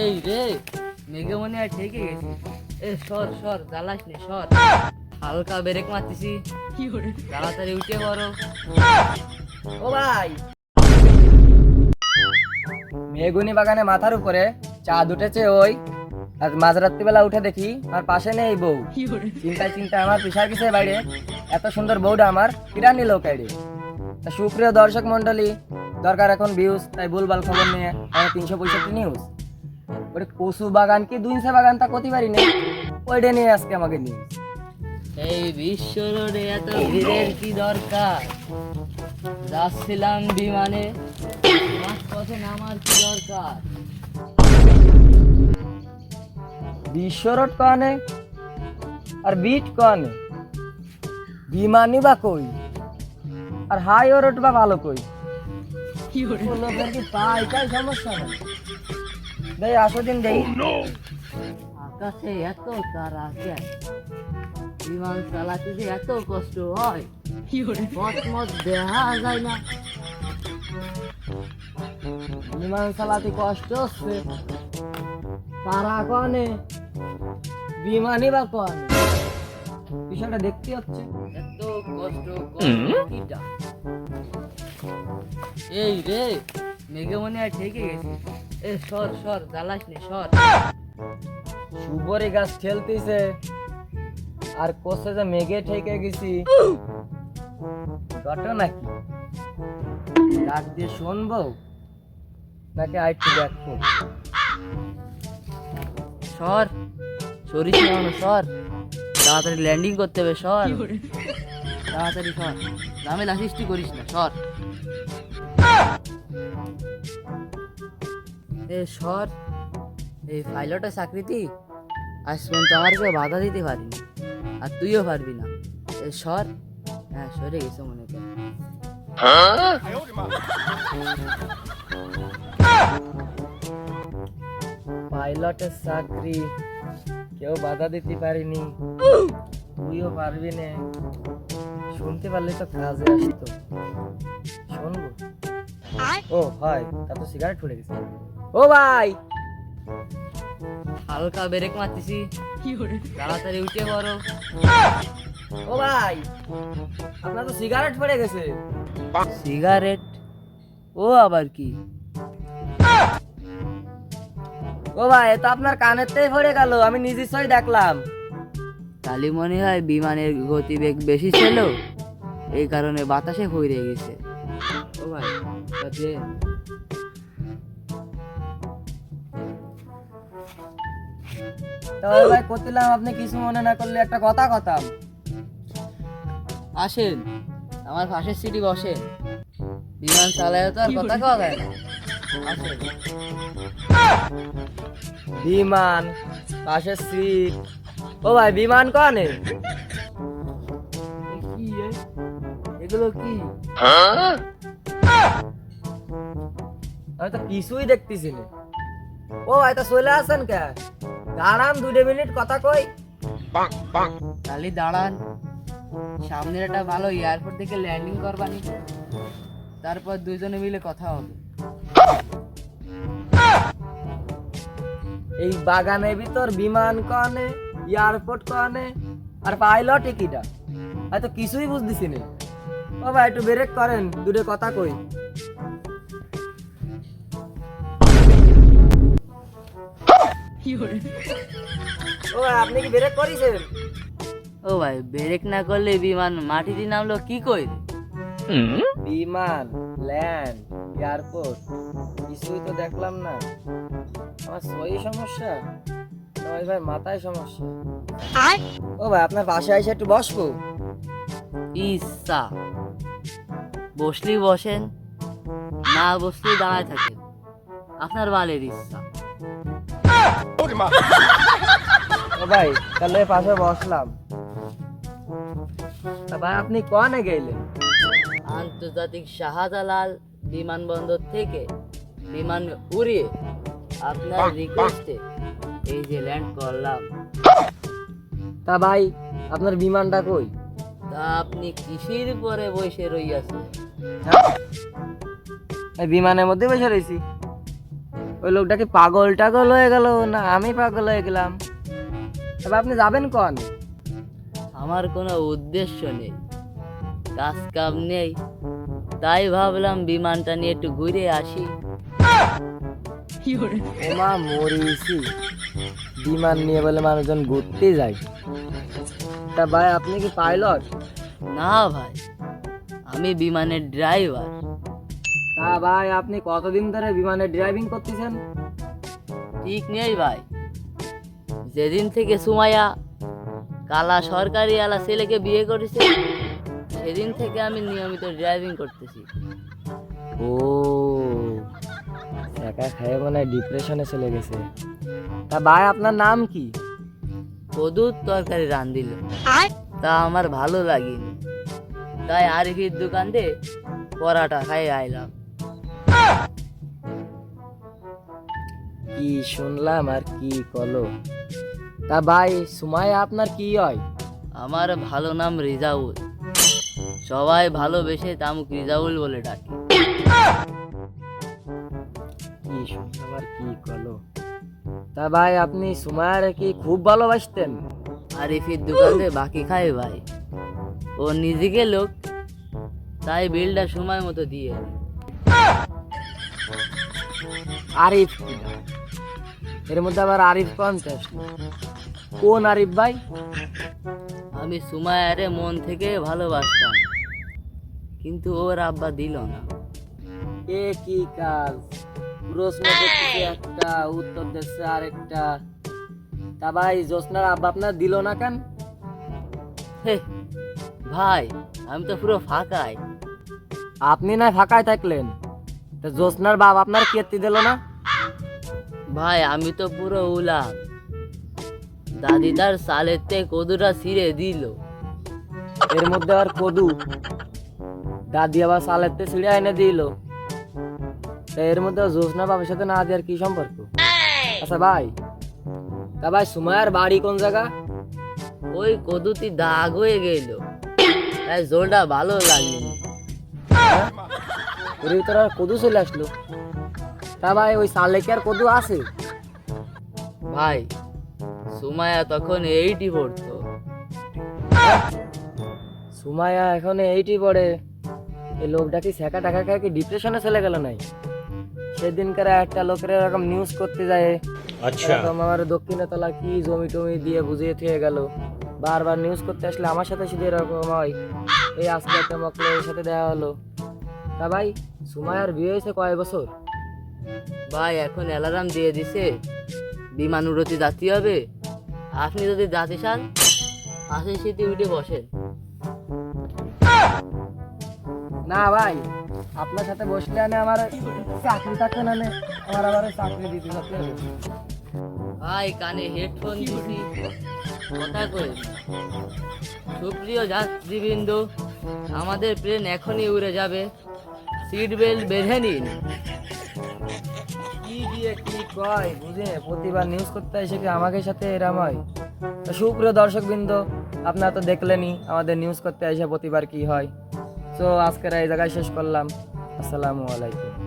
এই রে মেঘে মনে হয় ঠেকে গেছি। এ সর সর জ্বালাস নে সর। হালকা ব্রেক মারতেছি। তাড়াতাড়ি উঠে পড়ো। ও ভাই। মেগুনি বাগানে মাথার উপরে চাঁদ উঠেছে ওই। আর মাঝরাত্রি বেলা উঠে দেখি আর পাশে নেই বউ। চিন্তায় চিন্তায় আমার পিছায় পিছায় বাইরে। এত সুন্দর বউটা আমার কিরা নিল কাইরে তা সুপ্রিয় দর্শক মন্ডলী দরকার এখন ভিউজ তাই ভুলভাল খবর নিয়ে আমার তিনশো পঁয়ষট্টি নিউজ ওটা কচু বাগান কি দুইশো বাগান তা করতে পারি না ওইটা নিয়ে আজকে আমাকে নিউজ এই বিশ্ব রোডে এত ভিড়ের কি দরকার? যাচ্ছিলাম বিমানে পথে নামার কি দরকার? বিশ্ব রোড কনে? আর বিট কনে? বিমানি বা কই? আর হাই রোড বা ভালো কই? পাই তাই সমস্যা নেই দেই আসো দিন দেই। আকাশে এত তারা কেন বিমান চালাতে যে এত কষ্ট হয় পথ মত দেখা যায় না। বিমান চালাতে কষ্ট হচ্ছে। তারা কনে বিমানি বা কনে। বিষয়টা দেখতে হচ্ছে। এত কষ্ট করে কিটা এই রে মেঘে মনে হয় ঠেকে গেছে। এ, সর সর, জ্বালাস নে, সর। সুবরি গাছ ঠেলতিছে, আর কোসে যে মেঘে ঠেকে গেছি। ঘটনা নাকি? ডাক দিয়ে শুনব, নাকি আইটু দেখব সর সরিস না সর। তাড়াতাড়ি ল্যান্ডিং করতে হবে, সর। তাড়াতাড়ি সর। ঝামেলা সৃষ্টি করিস না, সর। এ, সর। এই পাইলটের চাকরিতে আজ পর্যন্ত আমার কেউ বাধা দিতে পারিনি, আর তুইও পারবি না। এ, সর। হ্যাঁ সরে গেছো মনে কর। পাইলটের চাকরি কেউ বাধা দিতে পারিনি, তুইও পারবি না। শুনতে পারলে তো কাজে আসতো। শুনব? ও হয় তা তো সিগারেট ফুটে গেছে। ও ভাই! হালকা ব্রেক মারতেছি। তাড়াতাড়ি উঠে পড়ো। ও ভাই! আপনার তো সিগারেট পড়ে গেছে। সিগারেট ও আবার কি? ও ভাই তো আপনার কানেরতেই পড়ে গেল। আমি নিজস্বই দেখলাম। তালি মনে হয় বিমানের গতিবেগ বেশি ছিল। এই কারণে বাতাসে হইরে গেছে। ও ভাই তা দে। তাহলে ভাই করছিলাম আপনি কিছু মনে না করলে একটা কথা কথা আসেন আমার পাশের সিটি বসেন। বিমান চালায় তো আর কথা কওয়া যায় না। আসেন। বিমান পাশের সিট। ও ভাই বিমান কনে? এগুলো কি? আমি তো কিছুই দেখতেছি ও ভাই তো চলে আসেন কে? দাঁড়ান দুটো মিনিট, কথা কই। তালি দাঁড়ান। সামনের একটা ভালো এয়ারপোর্ট থেকে ল্যান্ডিং করবানি। তারপর দুজনে মিলে কথা হবে। এই বাগানের ভিতর বিমান কনে এয়ারপোর্ট কনে, আর পাইলট কিটা? আমি তো কিছুই বুঝতেছি না। ও ভাই একটু ব্রেক করেন দুটো কথা কই। ও ভাই আপনি কি ব্রেক করেছেন? ও ভাই ব্রেক না করলে বিমান মাটিতে নামলো কি কই? বিমান ল্যান্ড এয়ারপোর্ট কিছুই তো দেখলাম না। আমার সই সমস্যা? নয় ভাই মাথায় সমস্যা। ও ভাই আপনার পাশে এসে একটু বসবো? ইচ্ছা বসলি বসেন না বসলেই দাঁড়ায় থাকেন। আপনার বালের ইচ্ছা। ভাই তাহলে পাশে বসলাম। তা ভাই আপনি কনে গেলেন? আন্তর্জাতিক শাহজালাল বিমানবন্দর থেকে বিমান উড়িয়ে আপনার রিকোয়েস্টে এই যে ল্যান্ড করলাম। তা ভাই আপনার বিমানটা কই? তা আপনি কিসির পরে বসে রইয়াছেন? এই বিমানের মধ্যে বসে রয়েছি। ওই লোকটা কি পাগল টাগল হয়ে গেল? না আমি পাগল হয়ে গেলাম। তবে আপনি যাবেন কন? আমার কোনো উদ্দেশ্য নেই কাজ কাম নেই। তাই ভাবলাম বিমানটা নিয়ে একটু ঘুরে আসি। ওমা মরিছি বিমান নিয়ে বলে মানুষজন ঘুরতে যায়। তা ভাই আপনি কি পাইলট না ভাই। আমি বিমানের ড্রাইভার। তা ভাই আপনি কতদিন ধরে বিমানে ড্রাইভিং করতেছেন? ঠিক নেই ভাই। যেদিন থেকে সুমাইয়া কালা সরকারি আলা ছেলেকে বিয়ে করেছে সেদিন থেকে আমি নিয়মিত ড্রাইভিং করতেছি। ও একা খেয়ে মনে হয় ডিপ্রেশনে চলে গেছে। তা ভাই আপনার নাম কি? কদুর তরকারি রান দিল তা আমার ভালো লাগেনি। তাই আরিফির দোকান দিয়ে পরাটা খাই আইলাম। কি শুনলাম আর কি কলো? তা ভাই সময় আপনার কি হয়? আমার ভালো নাম রিজাউল। সবাই ভালোবেসে তামুক রিজাউল বলে ডাকে। কি শুনলাম আর কি কলো? তা ভাই আপনি সুমায়ার কি খুব ভালোবাসতেন? আরিফির দোকান বাকি খায় ভাই। ও নিজেকে লোক তাই বিলটা সময় মতো দিয়ে আরিফ এর মধ্যে আবার আরিফ পঞ্চাশ কোন আরিফ ভাই? আমি সুমায়ারে মন থেকে ভালোবাসতাম, কিন্তু ওর আব্বা দিল না। এ কি কাজ? প্রশ্ন একটা, উত্তর দিচ্ছে আরেকটা। তা ভাই জোসনার আব্বা আপনার দিল না কেন? হে ভাই আমি তো পুরো ফাঁকাই। আপনি না ফাঁকায় থাকলেন। তা জোসনার বাপ আপনার কীর্তি দিল না? ভাই আমি তো পুরো উলা। দাদি তার থেকে কদুটা ছিঁড়ে দিল। এর মধ্যে আর কদু? দাদি আবার সালেতে ছিঁড়ে এনে দিল। এর মধ্যে জোসনা বাবার সাথে না দেওয়ার কি সম্পর্ক? আচ্ছা ভাই তা ভাই সুমায়ার বাড়ি কোন জায়গা? ওই কদুতি দাগ হয়ে গেল। তাই জোলটা ভালো লাগেনি। ওর আর কদু চলে আসলো। তা ভাই ওই সালে কি আর কদু আছে? ভাই সুমায়া তখন এইটি পড়তো। সুমায়া এখন এইটি পড়ে। এই লোকটা কি শেখা টাকা খায় কি ডিপ্রেশনে চলে গেল নাই সেদিনকার একটা লোকের এরকম নিউজ করতে যায়। এরকম আমার দক্ষিণে তলা কি জমি টমি দিয়ে বুঝিয়ে থুয়ে গেল। বারবার নিউজ করতে আসলে আমার সাথে শুধু এরকম হয়। এই আজকে একটা মকলের সাথে দেওয়া হলো। তা ভাই সুমায়ার বিয়ে হয়েছে কয় বছর? ভাই এখন অ্যালার্ম দিয়ে দিছে। বিমান উড়তে যাত্রী হবে। আপনি যদি যাতে চান আসে শীতে উঠে বসেন। না ভাই আপনার সাথে বসলে আনে আমার চাকরি থাকবে না আমার আবার চাকরি দিতে হবে। ভাই, কানে হেডফোন দিছি কথা কই? সুপ্রিয় যাত্রীবৃন্দ, আমাদের প্লেন এখনই উড়ে যাবে। সিট বেল্ট বেঁধে নিন। কি দিয়ে কি কয়, বুঝে? প্রতিবার নিউজ করতে এসে কি আমাকে সাথে এরম হয়? তো সুপ্রিয় দর্শক বৃন্দ আপনারা তো দেখলেনই আমাদের নিউজ করতে এসে প্রতিবার কি হয়। তো আজকের এই জায়গায় শেষ করলাম। আসসালামু আলাইকুম।